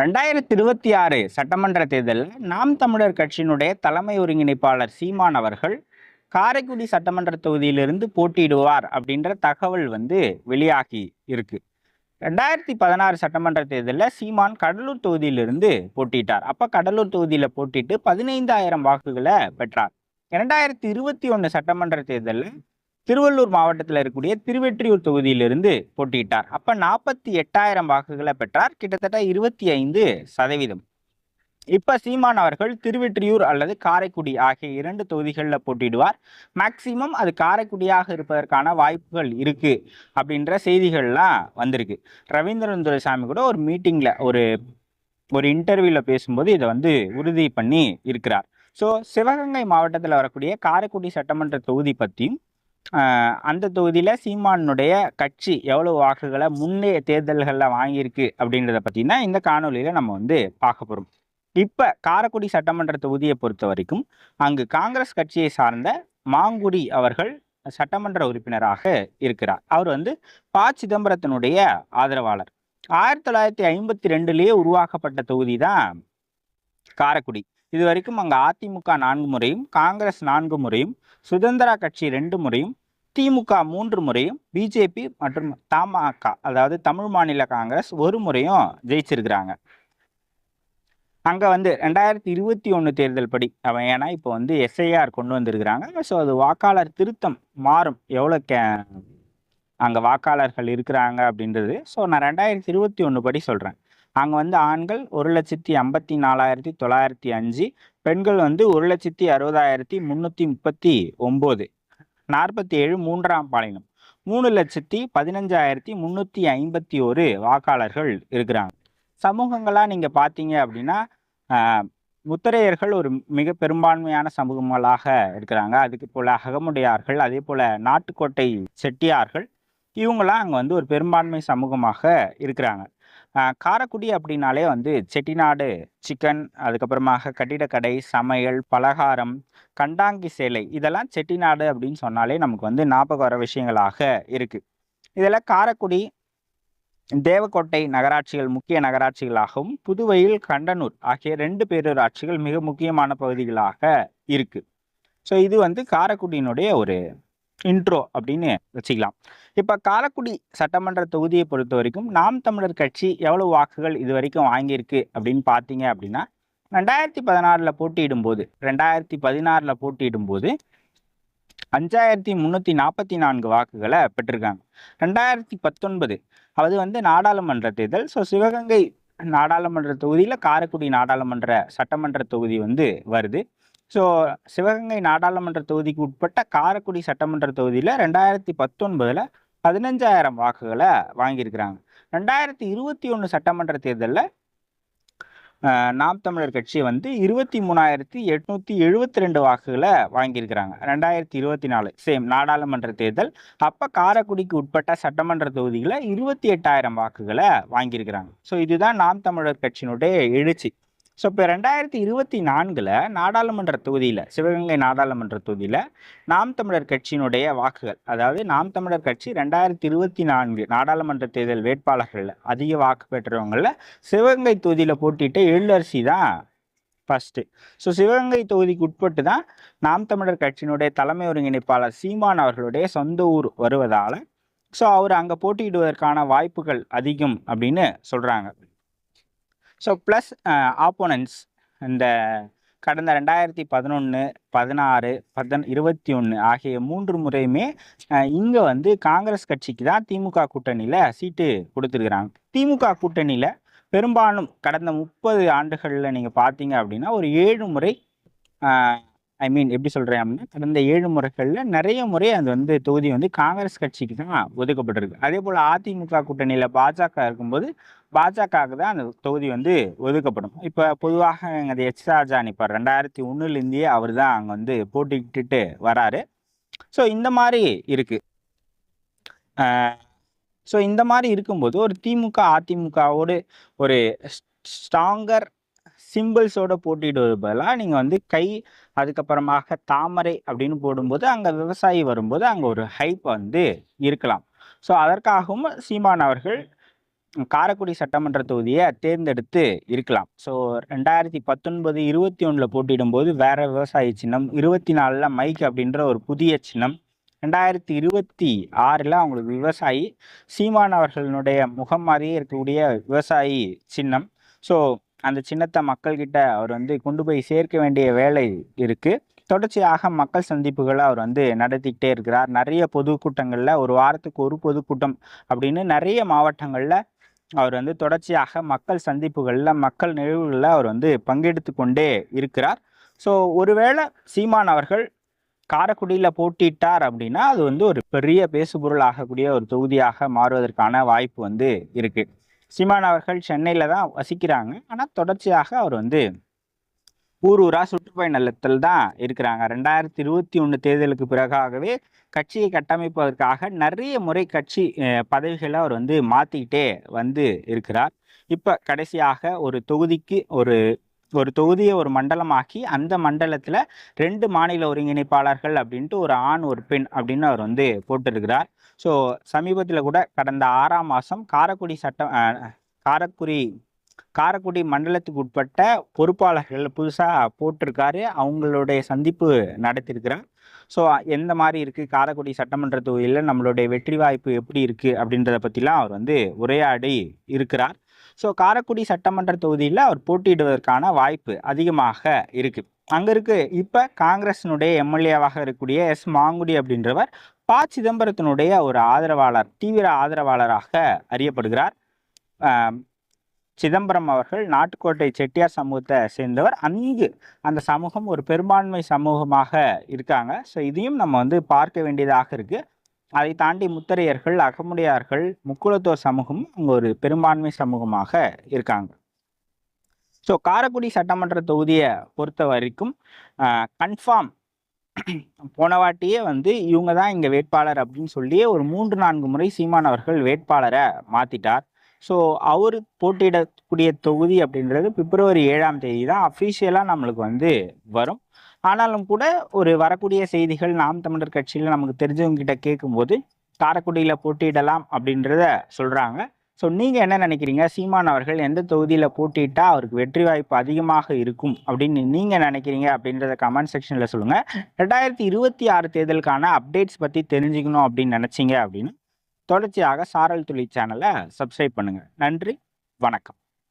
ரெண்டாயிரத்தி இருபத்தி ஆறு சட்டமன்ற தேர்தலில் நாம் தமிழர் கட்சியினுடைய தலைமை ஒருங்கிணைப்பாளர் சீமான் அவர்கள் காரைக்குடி சட்டமன்ற தொகுதியிலிருந்து போட்டியிடுவார் அப்படின்ற தகவல் வந்து வெளியாகி இருக்கு. ரெண்டாயிரத்தி பதினாறு சட்டமன்ற தேர்தலில் சீமான் கடலூர் தொகுதியிலிருந்து போட்டியிட்டார். அப்போ கடலூர் தொகுதியில் போட்டிட்டு பதினைந்தாயிரம் வாக்குகளை பெற்றார். இரண்டாயிரத்தி இருபத்தி ஒன்று சட்டமன்ற தேர்தலில் திருவள்ளூர் மாவட்டத்தில் இருக்கக்கூடிய திருவெற்றியூர் தொகுதியிலிருந்து போட்டியிட்டார். அப்போ நாற்பத்தி எட்டாயிரம் வாக்குகளை பெற்றார். கிட்டத்தட்ட இருபத்தி ஐந்து சதவீதம். இப்போ சீமான் அவர்கள் திருவெற்றியூர் அல்லது காரைக்குடி ஆகிய இரண்டு தொகுதிகளில் போட்டியிடுவார். மேக்சிமம் அது காரைக்குடியாக இருப்பதற்கான வாய்ப்புகள் இருக்குது அப்படின்ற செய்திகள்லாம் வந்திருக்கு. ரவீந்திரன் துரைசாமி கூட ஒரு மீட்டிங்கில் ஒரு ஒரு இன்டர்வியூவில் பேசும்போது இதை வந்து உறுதி பண்ணி இருக்கிறார். ஸோ சிவகங்கை மாவட்டத்தில் வரக்கூடிய காரைக்குடி சட்டமன்ற தொகுதி பற்றியும் அந்த தொகுதியில் சீமானுடைய கட்சி எவ்வளோ வாக்குகளை முன்னைய தேர்தல்களில் வாங்கியிருக்கு அப்படின்றத பற்றினா இந்த காணொலியில் நம்ம வந்து பார்க்க போகிறோம் இப்போ காரக்குடி சட்டமன்ற தொகுதியை பொறுத்த வரைக்கும் அங்கு காங்கிரஸ் கட்சியை சார்ந்த மாங்குடி அவர்கள் சட்டமன்ற உறுப்பினராக இருக்கிறார். அவர் வந்து ப. சிதம்பரத்தினுடைய ஆதரவாளர். ஆயிரத்தி தொள்ளாயிரத்தி ஐம்பத்தி ரெண்டுலேயே உருவாக்கப்பட்ட தொகுதி தான் காரக்குடி. இது வரைக்கும் அங்கே அதிமுக நான்கு முறையும் காங்கிரஸ் நான்கு முறையும் சுதந்திரா கட்சி ரெண்டு முறையும் திமுக மூன்று முறையும் பிஜேபி மற்றும் தமாக அதாவது தமிழ் மாநில காங்கிரஸ் ஒரு முறையும் ஜெயிச்சிருக்கிறாங்க. அங்கே வந்து ரெண்டாயிரத்தி இருபத்தி ஒன்று தேர்தல் படி அவன் ஏன்னா இப்போ வந்து எஸ்ஐஆர் கொண்டு வந்திருக்கிறாங்க. ஸோ அது வாக்காளர் திருத்தம் மாறும். எவ்வளோ கே அங்கே வாக்காளர்கள் இருக்கிறாங்க அப்படின்றது. ஸோ நான் ரெண்டாயிரத்தி இருபத்தி ஒன்று படி சொல்கிறேன் அங்கே வந்து ஆண்கள் ஒரு லட்சத்தி ஐம்பத்தி நாலாயிரத்தி தொள்ளாயிரத்தி அஞ்சு பெண்கள் வந்து ஒரு லட்சத்தி அறுபதாயிரத்தி முந்நூற்றி முப்பத்தி ஒம்பது. நாற்பத்தி ஏழு மூன்றாம் பாலினம். மூணு லட்சத்தி பதினஞ்சாயிரத்தி முந்நூற்றி ஐம்பத்தி ஒரு வாக்காளர்கள் இருக்கிறாங்க. சமூகங்களாக நீங்கள் பார்த்தீங்க அப்படின்னா முத்தரையர்கள் ஒரு மிக பெரும்பான்மையான சமூகங்களாக இருக்கிறாங்க. அதுக்கு போல் அகமுடையார்கள் அதே போல் நாட்டுக்கோட்டை செட்டியார்கள் இவங்களாம் அங்கே வந்து ஒரு பெரும்பான்மை சமூகமாக இருக்கிறாங்க. காரக்குடி அப்படின்னாலே வந்து செட்டிநாடு சிக்கன் அதுக்கப்புறமாக கட்டிடக்கடை சமையல் பலகாரம் கண்டாங்கி சேலை. இதெல்லாம் செட்டிநாடு அப்படின்னு சொன்னாலே நமக்கு வந்து ஞாபகம் வர விஷயங்களாக இருக்குது இதில் காரைக்குடி தேவக்கோட்டை நகராட்சிகள் முக்கிய நகராட்சிகளாகவும் புதுவையில் கண்டனூர் ஆகிய ரெண்டு பேரூராட்சிகள் மிக முக்கியமான பகுதிகளாக இருக்குது ஸோ இது வந்து காரைக்குடியினுடைய ஒரு இன்ட்ரோ அப்படின்னு வச்சுக்கலாம். இப்போ காரக்குடி சட்டமன்ற தொகுதியை பொறுத்த வரைக்கும் நாம் தமிழர் கட்சி எவ்வளவு வாக்குகள் இது வரைக்கும் வாங்கியிருக்கு அப்படின்னு பார்த்தீங்க அப்படின்னா ரெண்டாயிரத்தி பதினாறில் போட்டியிடும் போது ரெண்டாயிரத்தி பதினாறில் போட்டியிடும் போது அஞ்சாயிரத்தி முந்நூற்றி நாற்பத்தி நான்கு வாக்குகளை பெற்றிருக்காங்க. ரெண்டாயிரத்தி பத்தொன்பது அது வந்து நாடாளுமன்ற தேர்தல். ஸோ சிவகங்கை நாடாளுமன்ற தொகுதியில் காரைக்குடி நாடாளுமன்ற சட்டமன்ற தொகுதி வந்து வருது. ஸோ சிவகங்கை நாடாளுமன்ற தொகுதிக்கு உட்பட்ட காரைக்குடி சட்டமன்ற தொகுதியில் ரெண்டாயிரத்தி பத்தொன்பதில் பதினஞ்சாயிரம் வாக்குகளை வாங்கியிருக்கிறாங்க. ரெண்டாயிரத்தி இருபத்தி ஒன்று சட்டமன்ற தேர்தலில் நாம் தமிழர் கட்சி வந்து இருபத்தி மூணாயிரத்தி எட்நூற்றி எழுபத்தி ரெண்டு வாக்குகளை வாங்கியிருக்கிறாங்க. ரெண்டாயிரத்தி இருபத்தி நாலு சேம் நாடாளுமன்ற தேர்தல். அப்போ காரைக்குடிக்கு உட்பட்ட சட்டமன்ற தொகுதியில் இருபத்தி எட்டாயிரம் வாக்குகளை வாங்கியிருக்கிறாங்க. ஸோ இதுதான் நாம் தமிழர் கட்சியினுடைய எழுச்சி. ஸோ இப்போ ரெண்டாயிரத்தி இருபத்தி நான்கில் நாடாளுமன்ற தொகுதியில் சிவகங்கை நாடாளுமன்ற தொகுதியில் நாம் தமிழர் கட்சியினுடைய வாக்குகள் அதாவது நாம் தமிழர் கட்சி ரெண்டாயிரத்தி இருபத்தி நான்கு நாடாளுமன்ற தேர்தல் வேட்பாளர்களில் அதிக வாக்கு பெற்றவங்களில் சிவகங்கை தொகுதியில் போட்டிட்டு எழிலரசி தான் ஃபஸ்ட்டு ஸோ சிவகங்கை தொகுதிக்கு உட்பட்டு தான் நாம் தமிழர் கட்சியினுடைய தலைமை ஒருங்கிணைப்பாளர் சீமான் அவர்களுடைய சொந்த ஊர் வருவதால் ஸோ அவர் அங்கே போட்டியிடுவதற்கான வாய்ப்புகள் அதிகம் அப்படின்னு சொல்கிறாங்க ஸோ ப்ளஸ் ஆப்போனன்ட்ஸ் இந்த கடந்த ரெண்டாயிரத்தி பதினொன்று பதினாறு பதன் இருபத்தி ஒன்று ஆகிய மூன்று முறையுமே இங்கே வந்து காங்கிரஸ் கட்சிக்கு தான் திமுக கூட்டணியில் சீட்டு கொடுத்துருக்குறாங்க. திமுக கூட்டணியில் பெரும்பாலும் கடந்த முப்பது ஆண்டுகளில் நீங்கள் பார்த்தீங்க அப்படின்னா ஒரு ஏழு முறை ஐ மீன் எப்படி சொல்கிறேன் அப்படின்னா கடந்த ஏழு முறைகளில் நிறைய முறை அது வந்து தொகுதி வந்து காங்கிரஸ் கட்சிக்கு தான் ஒதுக்கப்பட்டிருக்கு. அதே போல் அதிமுக கூட்டணியில் பாஜக இருக்கும்போது பாஜகவுக்கு தான் அந்த தொகுதி வந்து ஒதுக்கப்படும். இப்போ பொதுவாக எங்கள் எச் ராஜா நிற்பார் ரெண்டாயிரத்தி ஒன்றுலேருந்தே அவர் தான் அங்கே வந்து போட்டிக்கிட்டு வராரு. ஸோ இந்த மாதிரி இருக்குது ஸோ இந்த மாதிரி இருக்கும்போது ஒரு திமுக அதிமுகவோடு ஒரு ஸ்ட்ராங்கர் சிம்பிள்ஸோட போட்டியிடுவது பதிலாக நீங்கள் வந்து கை அதுக்கப்புறமாக தாமரை அப்படின்னு போடும்போது அங்கே விவசாயி வரும்போது அங்கே ஒரு ஹைப் வந்து இருக்கலாம். ஸோ அதற்காகவும் சீமான் அவர்கள் காரைக்குடி சட்டமன்ற தொகுதியை தேர்ந்தெடுத்து இருக்கலாம். ஸோ ரெண்டாயிரத்தி பத்தொன்பது இருபத்தி ஒன்றில் போட்டியிடும்போது வேற விவசாய சின்னம் இருபத்தி நாலில் மைக் அப்படின்ற ஒரு புதிய சின்னம் ரெண்டாயிரத்தி இருபத்தி ஆறில் அவங்களுக்கு விவசாயி சீமான் அவர்களுடைய முகம் மாதிரியே இருக்கக்கூடிய விவசாயி சின்னம். ஸோ அந்த சின்னத்தை மக்கள்கிட்ட அவர் வந்து கொண்டு போய் சேர்க்க வேண்டிய வேலை இருக்குது தொடர்ச்சியாக மக்கள் சந்திப்புகளை அவர் வந்து நடத்திக்கிட்டே இருக்கிறார். நிறைய பொதுக்கூட்டங்களில் ஒரு வாரத்துக்கு ஒரு பொதுக்கூட்டம் அப்படின்னு நிறைய மாவட்டங்களில் அவர் வந்து தொடர்ச்சியாக மக்கள் சந்திப்புகளில் மக்கள் நிகழ்வுகளில் அவர் வந்து பங்கெடுத்து கொண்டே இருக்கிறார். ஸோ ஒருவேளை சீமான் அவர்கள் காரைக்குடியில் போட்டிட்டார் அப்படின்னா அது வந்து ஒரு பெரிய பேசுபொருள் ஆகக்கூடிய ஒரு தொகுதியாக மாறுவதற்கான வாய்ப்பு வந்து இருக்குது சீமான் அவர்கள் சென்னையில் தான் வசிக்கிறாங்க. ஆனால் தொடர்ச்சியாக அவர் வந்து ஊர் ஊரா சுற்றுப்பயணத்தில் தான் இருக்கிறாங்க. ரெண்டாயிரத்தி இருபத்தி ஒன்று தேர்தலுக்கு பிறகாகவே கட்சியை கட்டமைப்பதற்காக நிறைய முறை கட்சி பதவிகளை அவர் வந்து மாற்றிக்கிட்டே வந்து இருக்கிறார். இப்போ கடைசியாக ஒரு தொகுதிக்கு ஒரு ஒரு தொகுதியை ஒரு மண்டலமாக்கி அந்த மண்டலத்தில் ரெண்டு மாநில ஒருங்கிணைப்பாளர்கள் அப்படின்ட்டு ஒரு ஆண் ஒரு பெண் அப்படின்னு அவர் வந்து போட்டிருக்கிறார். ஸோ சமீபத்தில் கூட கடந்த ஆறாம் மாதம் காரைக்குடி சட்டம் காரக்குடி காரைக்குடி காரைக்குடி மண்டலத்துக்கு உட்பட்ட பொறுப்பாளர்கள் புதுசாக போட்டிருக்காரு. அவங்களுடைய சந்திப்பு நடத்தியிருக்கிறார் ஸோ எந்த மாதிரி இருக்குது காரைக்குடி சட்டமன்ற தொகுதியில் நம்மளுடைய வெற்றி வாய்ப்பு எப்படி இருக்குது அப்படின்றத பற்றிலாம் அவர் வந்து உரையாடி இருக்கிறார். ஸோ காரைக்குடி சட்டமன்ற தொகுதியில் அவர் போட்டியிடுவதற்கான வாய்ப்பு அதிகமாக இருக்குது அங்கே இருக்கு. இப்போ காங்கிரஸினுடைய எம்எல்ஏவாக இருக்கக்கூடிய எஸ். மாங்குடி அப்படின்றவர் ப. சிதம்பரத்தினுடைய ஒரு ஆதரவாளர் தீவிர ஆதரவாளராக அறியப்படுகிறார். சிதம்பரம் அவர்கள் நாட்டுக்கோட்டை செட்டியார் சமூகத்தை சேர்ந்தவர். அங்கு அந்த சமூகம் ஒரு பெரும்பான்மை சமூகமாக இருக்காங்க. ஸோ இதையும் நம்ம வந்து பார்க்க வேண்டியதாக இருக்கு. அதை தாண்டி முத்தரையர்கள் அகமுடையார்கள் முக்குளத்தோர் சமூகம் அங்கே ஒரு பெரும்பான்மை சமூகமாக இருக்காங்க. ஸோ காரைக்குடி சட்டமன்ற தொகுதியை பொறுத்த வரைக்கும் கன்ஃபார்ம் போன வாட்டியே வந்து இவங்க தான் இங்கே வேட்பாளர் அப்படின்னு சொல்லி ஒரு மூன்று நான்கு முறை சீமான் அவர்கள் வேட்பாளரை மாற்றிட்டார் ஸோ அவர் போட்டியிடக்கூடிய தொகுதி அப்படின்றது பிப்ரவரி ஏழாம் தேதி தான் அஃபீஷியலாக நம்மளுக்கு வந்து வரும். ஆனாலும் கூட ஒரு வரக்கூடிய செய்திகள் நாம் தமிழர் கட்சியில் நமக்கு தெரிஞ்சவங்க கிட்ட கேட்கும்போது காரக்குடியில் போட்டியிடலாம் அப்படின்றத சொல்கிறாங்க ஸோ நீங்கள் என்ன நினைக்கிறீங்க? சீமான் அவர்கள் எந்த தொகுதியில் போட்டிட்டால் அவருக்கு வெற்றி வாய்ப்பு அதிகமாக இருக்கும் அப்படின்னு நீங்கள் நினைக்கிறீங்க அப்படின்றத கமெண்ட் செக்ஷனில் சொல்லுங்கள் ரெண்டாயிரத்தி இருபத்தி ஆறு தேர்தலுக்கான அப்டேட்ஸ் பற்றி தெரிஞ்சுக்கணும் அப்படின்னு நினச்சிங்க அப்படின்னு தொடர்ச்சியாக சாரல் துளி சேனலை சப்ஸ்கிரைப் பண்ணுங்கள் நன்றி வணக்கம்.